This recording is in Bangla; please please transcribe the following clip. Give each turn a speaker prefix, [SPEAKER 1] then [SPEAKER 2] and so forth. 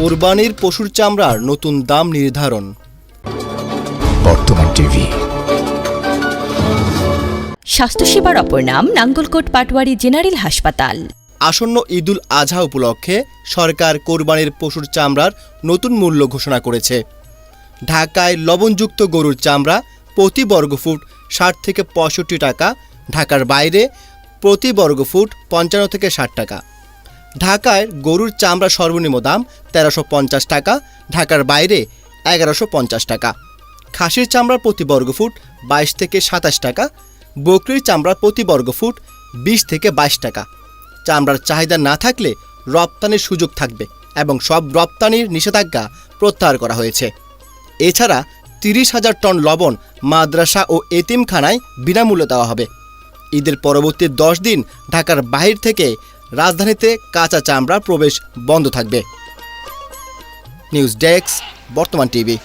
[SPEAKER 1] কোরবানির পশুর চামড়ার নতুন দাম নির্ধারণ।
[SPEAKER 2] বর্তমান টিভি।
[SPEAKER 3] স্বাস্থ্যসেবার অপর নাম নাঙ্গলকোট পাটওয়ারি জেনারেল হাসপাতাল।
[SPEAKER 1] আসন্ন ঈদুল আজহা উপলক্ষে সরকার কোরবানির পশুর চামড়ার নতুন মূল্য ঘোষণা করেছে। ঢাকায় লবণযুক্ত গরুর চামড়া প্রতি বর্গফুট ষাট থেকে পঁয়ষট্টি টাকা ঢাকার বাইরে প্রতি বর্গফুট পঞ্চান্ন থেকে ষাট টাকা। ঢাকায় গরুর চামড়া সর্বনিম্ন দাম তেরোশো পঞ্চাশ টাকা, ঢাকার বাইরে এগারোশো পঞ্চাশ টাকা। খাসির চামড়া প্রতি বর্গফুট বাইশ থেকে সাতাশ টাকা, বকরির চামড়া প্রতি বর্গফুট বিশ থেকে বাইশ টাকা। চামড়ার চাহিদা না থাকলে রপ্তানির সুযোগ থাকবে এবং সব রপ্তানির নিষেধাজ্ঞা প্রত্যাহার করা হয়েছে। এছাড়া তিরিশ হাজার টন লবণ মাদ্রাসা ও এতিমখানায় বিনামূল্যে দেওয়া হবে। ঈদের পরবর্তী দশ দিন ঢাকার বাহির থেকে রাজধানীতে কাঁচা চামড়া প্রবেশ বন্ধ থাকবে। News desk Bartaman TV.